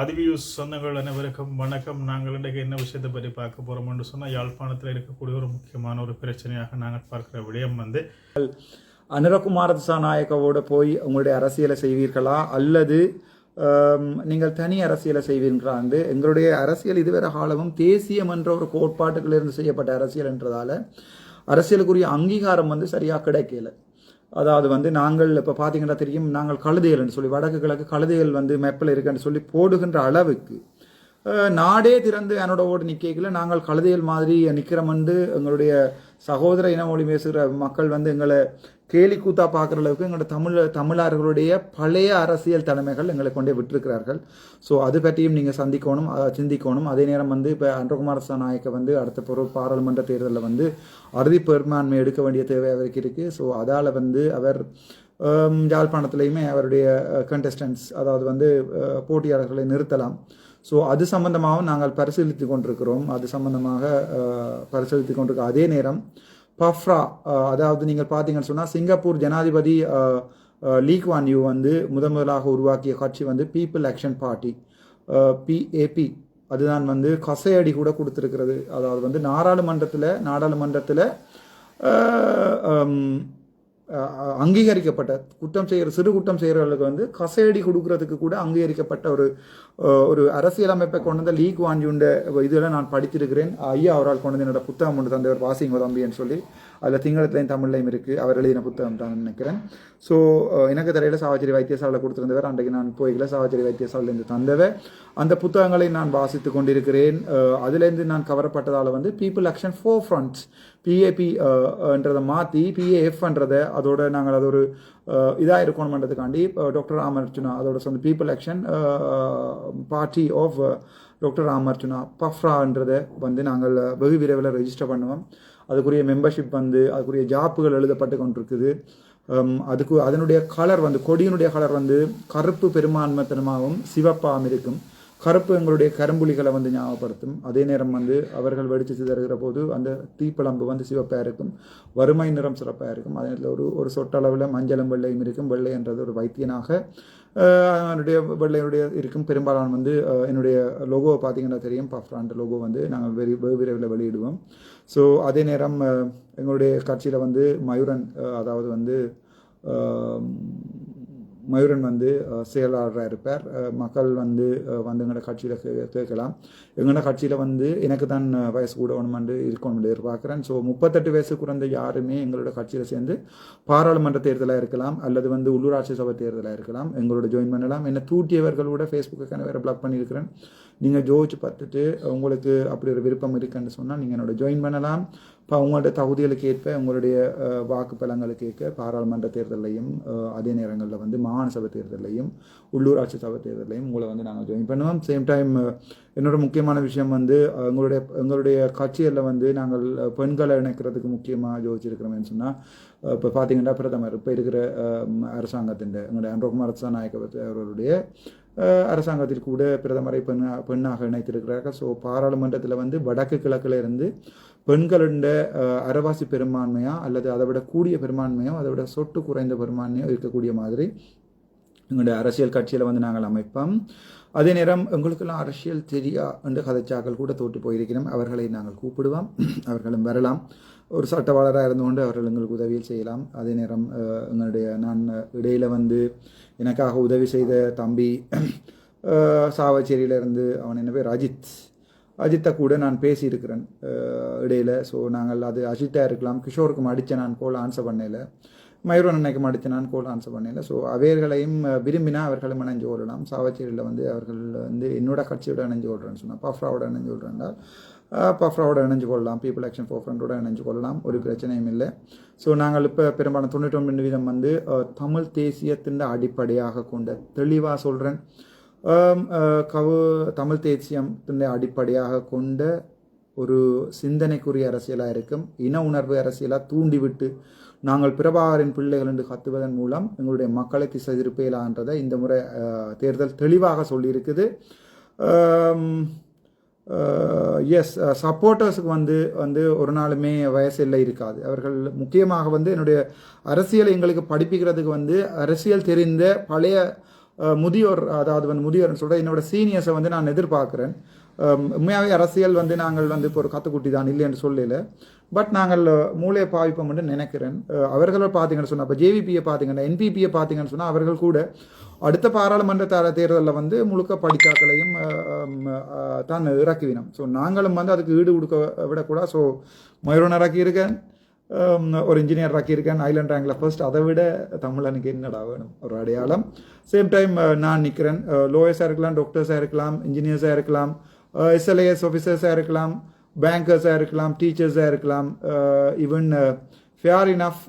ஆதிவியூஸ் சொந்தங்கள் அனைவருக்கும் வணக்கம். நாங்கள் இன்றைக்கு என்ன விஷயத்தை பற்றி பார்க்க போகிறோம் என்று சொன்னால் யாழ்ப்பாணத்தில் இருக்கக்கூடிய ஒரு முக்கியமான ஒரு பிரச்சனையாக நாங்கள் பார்க்குற விடயம் வந்து அனுரகுமார திசாநாயக்கவோட போய் உங்களுடைய அரசியலை செய்வீர்களா? அல்லது நீங்கள் தனி அரசியலை செய்வீர்களாண்டு எங்களுடைய அரசியல் இதுவரை காலமும் தேசியம் என்ற ஒரு கோட்பாட்டுகளிலிருந்து செய்யப்பட்ட அரசியல் என்றதால அரசியலுக்குரிய அங்கீகாரம் வந்து சரியாக கிடைக்கல. அதாவது வந்து நாங்கள் இப்போ பார்த்தீங்கன்னா தெரியும் நாங்கள் கழுதைகள்னு சொல்லி வடக்கு கிழக்கு கழுதைகள் வந்து மெப்பில் இருக்குன்னு சொல்லி போடுகின்ற அளவுக்கு நாடே திறந்து என்னோட ஓடு நிற்கல நாங்கள் கழுதைகள் மாதிரி நிற்கிறோம்னு எங்களுடைய சகோதர இன மொழி பேசுகிற மக்கள் வந்து எங்களை கேலி கூத்தா பார்க்குற அளவுக்கு எங்களோட தமிழ் தமிழர்களுடைய பழைய அரசியல் தலைமைகள் எங்களை கொண்டே விட்டிருக்கிறார்கள். ஸோ அது பற்றியும் நீங்கள் சந்திக்கணும் சிந்திக்கணும். அதே நேரம் வந்து இப்போ அன்றகுமார நாயக்கை வந்து அடுத்த பொரு பாராளுமன்ற தேர்தலில் வந்து அறுதி பெரும்பான்மை எடுக்க வேண்டிய தேவை அவருக்கு இருக்குது ஸோ அதால் வந்து அவர் ஜாழ்ப்பாணத்துலேயுமே அவருடைய கண்டஸ்டன்ஸ் அதாவது வந்து போட்டியாளர்களை நிறுத்தலாம். ஸோ அது சம்பந்தமாகவும் நாங்கள் பரிசீலித்து கொண்டிருக்கிறோம். அது சம்பந்தமாக பரிசீலித்து கொண்டிருக்க அதே நேரம் பஃப்ரா அதாவது நீங்கள் பார்த்தீங்கன்னு சொன்னால் சிங்கப்பூர் ஜனாதிபதி லீக் வான் யூ வந்து முதன் முதலாக உருவாக்கிய கட்சி வந்து பீப்புள் ஆக்ஷன் பார்ட்டி. பிஏபி அதுதான் வந்து கசையடி கூட கொடுத்துருக்கிறது. அதாவது வந்து நாடாளுமன்றத்தில் நாடாளுமன்றத்தில் அங்கீகரிக்கப்பட்ட குற்றம் செய்கிற சிறு குற்றம் செய்கிறவர்களுக்கு வந்து கசையடி கொடுக்கறதுக்கு கூட அங்கீகரிக்கப்பட்ட ஒரு ஒரு அரசியலமைப்பை கொண்டு வந்த லீக் வாஞ்சுண்ட இதில் நான் படித்திருக்கிறேன். ஐயா அவரால் கொண்டு வந்து என்னோட புத்தகம் ஒன்று தந்தவர் வாசிங் தம்பின்னு சொல்லி. அதில் திங்களத்துலையும் தமிழ்லையும் இருக்குது அவர் எழுதின புத்தகம் தான் நினைக்கிறேன். ஸோ எனக்கு தரையில் சாவச்சேரி வைத்தியசாலையில் கொடுத்துருந்தவர். அன்றைக்கு நான் போய்கள சாவச்சேரி வைத்தியசாலையிலேருந்து தந்தவர். அந்த புத்தகங்களை நான் வாசித்து கொண்டிருக்கிறேன். அதுலேருந்து நான் கவரப்பட்டதால் வந்து people action for friends P A B என்றதை மாற்றி பிஏஎஃப்ன்றதை அதோட நாங்கள் அது ஒரு இதாக இருக்கணுமன்றதுக்காண்டி டாக்டர் ராமர்ச்சுனா அதோட சொந்த people action party of doctor ராமர்ச்சுனா பஃப்ரான்றதை வந்து நாங்கள் வெகு விரைவில் ரெஜிஸ்டர் பண்ணுவோம். அதுக்குரிய மெம்பர்ஷிப் வந்து அதுக்குரிய ஜாப்புகள் எழுதப்பட்டு கொண்டிருக்குது. அதுக்கு அதனுடைய கலர் வந்து கொடியினுடைய கலர் வந்து கருப்பு பெரும்பான்மைத்தனமாகவும் சிவப்பாகவும் இருக்கும். கருப்பு எங்களுடைய கரும்புலிகளை வந்து ஞாபகப்படுத்தும். அதே நேரம் வந்து அவர்கள் வெடித்து சிதறுகிற போது அந்த தீப்பிழம்பு வந்து சிவப்பாக இருக்கும். வறுமை நிறம் சிறப்பாக இருக்கும். அதே நேரத்தில் ஒரு ஒரு சொட்டளவில் மஞ்சளும் வெள்ளையும் இருக்கும். வெள்ளை என்றது ஒரு வைத்தியனாக என்னுடைய வெள்ளையுடைய இருக்கும். பெரும்பாலான வந்து என்னுடைய லோகோவை பார்த்தீங்கன்னா தெரியும். பஃப்ரான் லோகோ வந்து நாங்கள் வெறி வெகு விரைவில் வெளியிடுவோம். ஸோ அதே நேரம் எங்களுடைய கட்சியில் வந்து மயூரன் அதாவது வந்து மயூரன் வந்து செயலாளராக இருப்பார். மக்கள் வந்து வந்து எங்களோட கட்சியில் கேட்கலாம். எங்களோட கட்சியில் வந்து எனக்கு தான் வயசு கூட வேணுமென்று இருக்கணும் எதிர்பார்க்குறேன். ஸோ முப்பத்தெட்டு வயசு குறைந்த யாருமே எங்களோட கட்சியில் சேர்ந்து பாராளுமன்ற தேர்தலாக இருக்கலாம் அல்லது வந்து உள்ளூராட்சி சபை தேர்தலாக இருக்கலாம் எங்களோட ஜாயின் பண்ணலாம். என்னை தூட்டியவர்களோட ஃபேஸ்புக்கான வேறு பிளாக் பண்ணியிருக்கிறேன். நீங்கள் ஜோதிச்சு பார்த்துட்டு உங்களுக்கு அப்படி ஒரு விருப்பம் இருக்குன்னு சொன்னால் நீங்கள் என்னோட ஜாயின் பண்ணலாம். இப்போ அவங்களோட தகுதிகளுக்கு ஏற்ப உங்களுடைய வாக்கு பலங்களுக்கு ஏற்க பாராளுமன்ற தேர்தலையும் அதே நேரங்களில் வந்து மாகாண சபை தேர்தலையும் உள்ளூராட்சி சபை தேர்தலையும் உங்களை வந்து நாங்கள் ஜாயின் பண்ணுவோம் சேம் டைம் என்னோட முக்கியமான விஷயம் வந்து எங்களுடைய எங்களுடைய கட்சிகளில் வந்து நாங்கள் பெண்களை இணைக்கிறதுக்கு முக்கியமாக யோசிச்சிருக்கிறோம்னு சொன்னால் இப்போ பார்த்தீங்கன்னா பிரதமர் இப்போ இருக்கிற அரசாங்கத்தின் எங்களுடைய அன்றகுமார் நாயக்க அவர்களுடைய அரசாங்கத்தில் அரசாங்கத்திற்கு கூட பிரதமரை பெண் பெண்ணாக இணைத்திருக்கிறார்கள். ஸோ பாராளுமன்றத்தில் வந்து வடக்கு கிழக்கில் இருந்து பெண்களுடைய அரவாசி பெரும்பான்மையா அல்லது அதை விட கூடிய பெரும்பான்மையோ அதை விட சொட்டு குறைந்த பெரும்பான்மையோ இருக்கக்கூடிய மாதிரி எங்களுடைய அரசியல் கட்சியில் வந்து நாங்கள் அமைப்போம். அதே நேரம் எங்களுக்கெல்லாம் அரசியல் தெரியா என்று கதைச்சாக்கள் கூட தோற்று போயிருக்கிறோம். அவர்களை நாங்கள் கூப்பிடுவோம். அவர்களும் வரலாம். ஒரு சட்டவாளராக இருந்து கொண்டு அவர்கள் எங்களுக்கு உதவியில் செய்யலாம். அதே நேரம் எங்களுடைய நான் இடையில் வந்து எனக்காக உதவி செய்த தம்பி அஹ், சாவச்சேரியிலிருந்து அவன் என்ன பேர்? அஜித் அஜித்தை கூட நான் பேசியிருக்கிறேன் இடையில் இடையில. ஸோ நாங்கள் அது அஜித்தாக இருக்கலாம் கிஷோருக்கும் அடித்த நான் கோல் ஆன்சர் பண்ணல மயூரன் அன்னைக்கும் அடித்த நான் கோல் ஆன்சர் பண்ணல ஸோ அவர்களையும் விரும்பினா அவர்களை இணைஞ்சு கொள்ளலாம் சாவச்சேரியில் வந்து அவர்கள் வந்து என்னோட கட்சியோட இணைஞ்சு கொள்றேன்னு சொன்னால் பஃப்ராவோட இணைஞ்சு கொள்றேன்டால் பஃப்ராவோட இணைஞ்சு கொள்ளலாம். பீப்புள் ஆக்ஷன் ஃபோர் ஃப்ரண்டோட இணைஞ்சு கொள்ளலாம். ஒரு பிரச்சனையும் இல்லை. ஸோ நாங்கள் இப்போ பெரும்பாலும் தொண்ணூற்றி தொண்ணூற்றொம்பது வீதம் வந்து தமிழ் தேசியத்தின் அடிப்படையாக கொண்ட தெளிவாக சொல்கிறேன் கவு தமிழ் தேசியம் அடிப்படையாக கொண்ட ஒரு சிந்தனைக்குரிய அரசியலாக இருக்கும் இன உணர்வு அரசியலாக தூண்டிவிட்டு நாங்கள் பிரபாகரின் பிள்ளைகள் என்று கத்துவதன் மூலம் எங்களுடைய மக்களை திசை திருப்பலான்றதை இந்த முறை தேர்தல் தெளிவாக சொல்லியிருக்குது எஸ் சப்போர்ட்டர்ஸுக்கு வந்து வந்து ஒரு நாளுமே வயசு இல்லை இருக்காது அவர்கள் முக்கியமாக வந்து என்னுடைய அரசியல் எங்களுக்கு படிப்பிக்கிறதுக்கு வந்து அரசியல் தெரிந்த பழைய முதியோர் அதாவது வந்து முதியோர்னு சொல்ற என்னோட சீனியர்ஸை வந்து நான் எதிர்பார்க்குறேன். உண்மையாகவே அரசியல் வந்து நாங்கள் வந்து இப்போ ஒரு கத்துக்குட்டி தான் இல்லைன்னு சொல்லல. பட் நாங்கள் மூளையை பாவிப்போம் என்று நினைக்கிறேன். அவர்களை பார்த்தீங்கன்னு சொன்னால் இப்போ ஜேவிபியை பார்த்தீங்கன்னா என்பிபியை பார்த்தீங்கன்னு சொன்னால் அவர்கள் கூட அடுத்த பாராளுமன்ற தர தேர்தலில் வந்து முழுக்க படித்தாக்களையும் தான் இறக்குவினோம் ஸோ நாங்களும் வந்து அதுக்கு ஈடு கொடுக்க விடக்கூடாது. ஸோ மயூரன் இறக்கியிருக்கேன். ஒரு இன்ஜினியர் ஆக்கியிருக்கேன் ஐலண்ட் ரேங்கில் ஃபர்ஸ்ட் அதை விட தமிழனுக்கு என்னடா வேணும் ஒரு அடையாளம் சேம் டைம் நான் நிற்கிறேன் லோயர்ஸாக இருக்கலாம் டாக்டர்ஸாக இருக்கலாம் இன்ஜினியர்ஸாக இருக்கலாம் எஸ்எல்ஏஎஸ் ஆஃபீஸர்ஸாக இருக்கலாம் பேங்கர்ஸாக இருக்கலாம் டீச்சர்ஸாக இருக்கலாம் ஈவன் ஃபேர் இனஃப்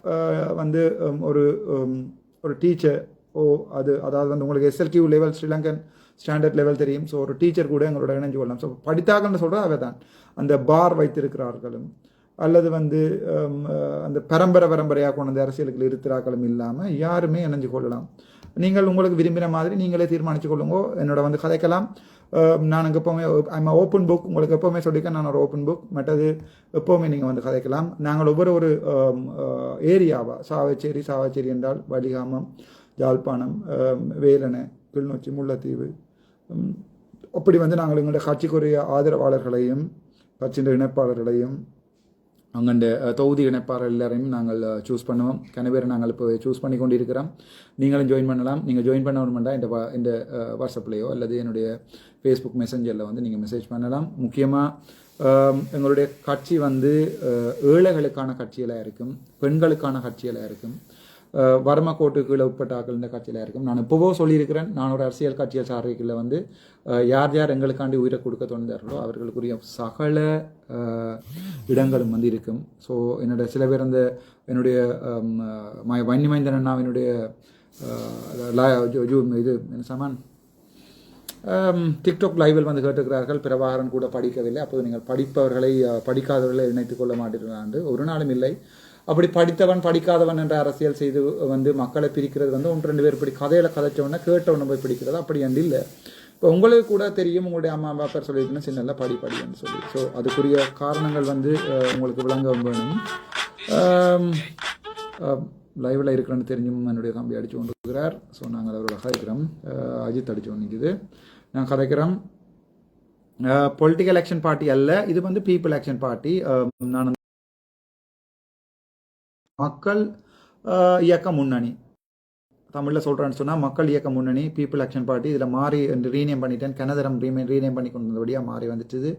வந்து ஒரு ஒரு டீச்சர் ஓ அது அதாவது வந்து உங்களுக்கு S L Q level Sri Lankan standard level தெரியும் ஸோ ஒரு டீச்சர் கூட எங்களோட இணைஞ்சு கொள்ளலாம் ஸோ படித்தாக்கள்னு சொல்கிறது அவை தான் அந்த பார் வைத்திருக்கிறார்களும் அல்லது வந்து அந்த பரம்பரை பரம்பரையாக கொண்டு வந்து அரசியலுக்கு இருக்கிறாக்களும் இல்லாமல் யாருமே இணைஞ்சு கொள்ளலாம். நீங்கள் உங்களுக்கு விரும்பின மாதிரி நீங்களே தீர்மானிச்சு கொள்ளுங்க. என்னோட வந்து கதைக்கலாம். நான் அங்கே எப்போவுமே ஐம் ஓப்பன் புக் உங்களுக்கு எப்போவுமே சொல்லியிருக்கேன் நான் ஒரு ஓப்பன் புக் மற்றது எப்போவுமே நீங்கள் வந்து கதைக்கலாம். நாங்கள் ஒவ்வொரு ஒரு ஏரியாவா? சாவச்சேரி சாவச்சேரி என்றால் வலிகாமம் யாழ்ப்பாணம் வேலனை கிளிநொச்சி முல்லைத்தீவு. அப்படி வந்து நாங்கள் எங்களுடைய கட்சிக்குரிய ஆதரவாளர்களையும் கட்சியின் இணைப்பாளர்களையும் அங்கண்ட தொகுதி இணைப்பாளர் எல்லாரையும் நாங்கள் சூஸ் பண்ணுவோம். கனவேரை நாங்கள் இப்போ சூஸ் பண்ணி கொண்டு இருக்கிறோம் நீங்களும் ஜாயின் பண்ணலாம். நீங்கள் ஜாயின் பண்ண வேணுமெண்டா இந்த வா- இந்த வாட்ஸ்அப்லேயோ அல்லது என்னுடைய ஃபேஸ்புக் மெசஞ்சரில் வந்து நீங்கள் மெசேஜ் பண்ணலாம். முக்கியமாக எங்களுடைய கட்சி வந்து ஏழைகளுக்கான கட்சிகளாக இருக்கும் பெண்களுக்கான கட்சிகளாக இருக்கும். வறுமை கோட்டுக்குள்ள உட்பட்டாக்கள் உட்பட்ட இந்த கட்சியில் இருக்கும். நான் இப்போவோ சொல்லியிருக்கிறேன் நான் ஒரு அரசியல் கட்சியை சார்பில் வந்து யார் யார் எங்களுக்காண்டி உயிரை கொடுக்க தோணுந்தார்களோ அவர்களுக்குரிய சகல இடங்களும் வந்து இருக்கும். ஸோ என்னோட சில பேர் அந்த என்னுடைய அம், ம- வன்னிமைந்தன் அண்ணாவினுடைய இது என்ன சமான் டிக்டாக் லைவில் வந்து கேட்டுக்கிறார்கள் பிரபாகரன் கூட படிக்கவில்லை. அப்போது நீங்கள் படிப்பவர்களை படிக்காதவர்களை இணைத்துக் கொள்ள மாட்டீர்கள் ஒரு நாளும் இல்லை. அப்படி படித்தவன் படிக்காதவன் என்ற அரசியல் செய்து வந்து மக்களை பிரிக்கிறது வந்து ஒன்று ரெண்டு பேர் இப்படி கதையில கதைச்சவன கேட்டவனை போய் பிடிக்கிறது அப்படி என்று இல்லை. இப்போ உங்களுக்கு கூட தெரியும் உங்களுடைய அம்மா அப்பா பேர் சொல்லியிருக்கணும் சின்ன படி படின்னு சொல்லி. ஸோ அதுக்குரிய காரணங்கள் வந்து உங்களுக்கு விளங்க வேணும். லைவில் இருக்கிறேன்னு தெரிஞ்சும் என்னுடைய தம்பி அடித்து கொண்டு இருக்கிறார் ஸோ நாங்கள் அவரோட கதைக்கிறோம் அஜித் அடித்து கொண்டு நிற்குது நான் கதைக்கிறோம் பொலிட்டிக்கல் ஆக்ஷன் பார்ட்டி அல்ல இது வந்து பீப்புள் ஆக்ஷன் பார்ட்டி நான் மக்கள் இயக்க முன்னணி. தமிழில் சொல்கிறேன்னு சொன்னால் மக்கள் இயக்க முன்னணி பீப்புள் ஆக்ஷன் பார்ட்டி இதில் மாறி ரீநேம் பண்ணிட்டேன். கனதரம் ரீமே ரீநேம் பண்ணி கொண்டு வந்தபடியாக மாறி வந்துட்டுது.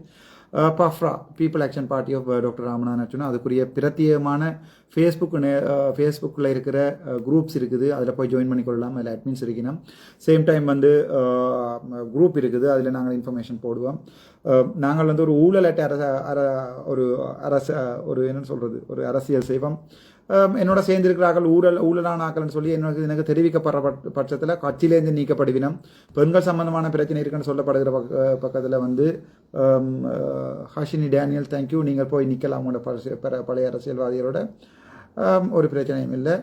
பஃப்ரா people action party of doctor Ramanathan சொன்னால் அதுக்குரிய பிரத்யேகமான ஃபேஸ்புக் ஃபேஸ்புக்கில் இருக்கிற குரூப்ஸ் இருக்குது. அதில் போய் ஜாயின் பண்ணி கொள்ளலாம் அதில் அட்மின்ஸ் இருக்கணும். சேம் டைம் வந்து குரூப் இருக்குது. அதில் நாங்கள் இன்ஃபர்மேஷன் போடுவோம். நாங்கள் வந்து ஒரு ஊழலற்ற அரச அர ஒரு அரச ஒரு என்னென்னு சொல்கிறது ஒரு அரசியல் செய்வோம். என்னோட சேர்ந்திருக்கிறார்கள் ஊழல் ஊழலானாக்கள்னு சொல்லி எனக்கு எனக்கு தெரிவிக்கப்படுற பட்சத்தில் கட்சியிலேருந்து நீக்கப்படுவினம் பெண்கள் சம்பந்தமான பிரச்சனை இருக்குன்னு சொல்லப்படுகிற பக்க பக்கத்தில் வந்து ஹஷினி டேனியல் தேங்க்யூ நீங்கள் போய் நிற்கலாம் உங்களோட பழைய அரசியல்வாதிகளோட. ஒரு பிரச்சனையும் இல்லை.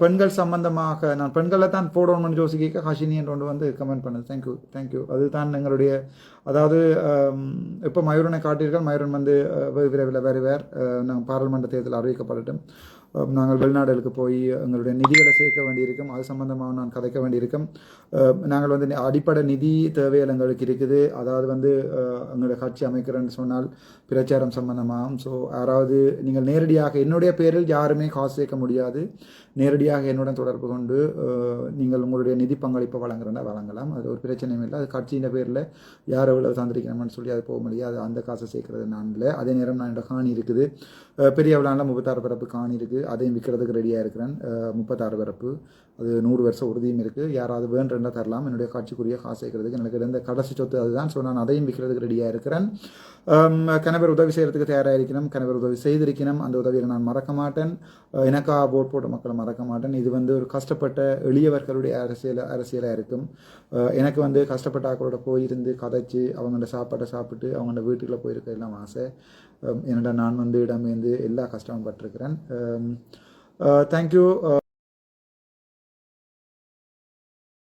பெண்கள் சம்பந்தமாக நான் பெண்களை தான் போடணும்னு யோசிக்க ஹாஷினி என்று ஒன்று வந்து கமெண்ட் பண்ணுது. தேங்க்யூ தேங்க்யூ அதுதான் எங்களுடைய அதாவது இப்போ மயூரனை காட்டீர்கள் மயூரன் வந்து விரைவில் வருவார். அஹ், நாங்கள் பாராளுமன்ற தேர்தல் அறிவிக்கப்படட்டும். நாங்கள் வெளிநாடுகளுக்கு போய் எங்களுடைய நிதிகளை சேர்க்க வேண்டியிருக்கும். அது சம்பந்தமாக நான் கதைக்க வேண்டியிருக்கும். நாங்கள் வந்து நி- அடிப்படை நிதி தேவைகள் எங்களுக்கு இருக்குது. அதாவது வந்து எங்களுடைய கட்சி அமைக்கிறேன்னு சொன்னால் பிரச்சாரம் சம்பந்தமாகும் ஸோ யாராவது நீங்கள் நேரடியாக என்னுடைய பேரில் யாருமே காசு சேர்க்க முடியாது. நேரடியாக என்னுடன் தொடர்பு கொண்டு நீங்கள் உங்களுடைய நிதி பங்களிப்பை வழங்குறதா வழங்கலாம். அது ஒரு பிரச்சனையும் இல்லை. அது கட்சியின் பேரில் யார் எவ்வளவு தந்திருக்கணும்னு சொல்லி அது போக முடியாது. அந்த காசை சேர்க்கறது நான் இல்லை. அதே நேரம் நான் என்னோட காணி இருக்குது. பெரிய விழாவில் முப்பத்தாறு பிறப்பு காணி இருக்குது அதையும் விற்கிறதுக்கு ரெடியாக இருக்கிறேன். முப்பத்தாறு பிறப்பு. அது நூறு வருஷம் உறுதியும் இருக்குது யாராவது வேண்டுன்றா தரலாம். என்னுடைய காட்சிக்குரிய காசு சேர்க்கறதுக்கு எனக்கு இருந்த கடைசி சொத்து அதுதான். ஸோ நான் அதையும் விற்கிறதுக்கு ரெடியாக இருக்கிறேன். கணவர் உதவி செய்கிறதுக்கு தயாராக இருக்கணும். கணவர் உதவி செய்திருக்கணும். அந்த உதவியை நான் மறக்க மாட்டேன். எனக்காக போட் போட்ட மக்களை மறக்க மாட்டேன். இது வந்து ஒரு கஷ்டப்பட்ட எளியவர்களுடைய அரசியல் அரசியலாக இருக்கும். எனக்கு வந்து கஷ்டப்பட்ட ஆக்களோட போயிருந்து கதைச்சு அவங்களோட சாப்பாட்டை சாப்பிட்டு அவங்களோட வீட்டுக்குள்ளே போயிருக்க எல்லாம் ஆசை. என்னடா நான் வந்து இடமேந்து எல்லா கஷ்டமும் பட்டிருக்கிறேன். Um, uh, thank you